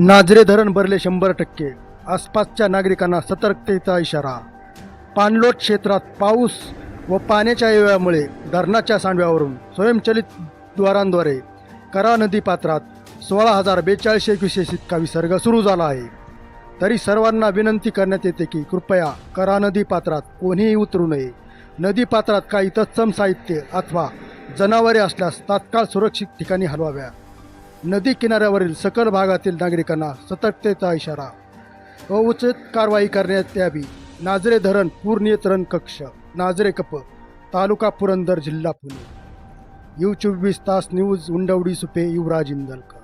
नाझरे धरण भरले शंभर टक्के. आसपासच्या नागरिकांना सतर्कतेचा इशारा. पाणलोट क्षेत्रात पाऊस व पाण्याच्या येव्यामुळे धरणाच्या सांडव्यावरून स्वयंचलित द्वारांद्वारे करा नदी पात्रात सोळा हजार बेचाळीसशे एकविशेष इतका विसर्ग सुरू झाला आहे. तरी सर्वांना विनंती करण्यात येते की कृपया करा नदी पात्रात कोणीही उतरू नये. नदी पात्रात काही तत्सम साहित्य अथवा जनावरे असल्यास तात्काळ सुरक्षित ठिकाणी हलवाव्या. नदी किनाऱ्यावरील सकल भागातील नागरिकांना सतर्कतेचा इशारा. व उचित कारवाई करण्यात यावी. नाझरे धरण पूर नियंत्रण कक्ष नाझरे कप तालुका पुरंदर जिल्हा पुणे. यू चोवीस तास न्यूज उंडवडी सुपे युवराज इंदलकर.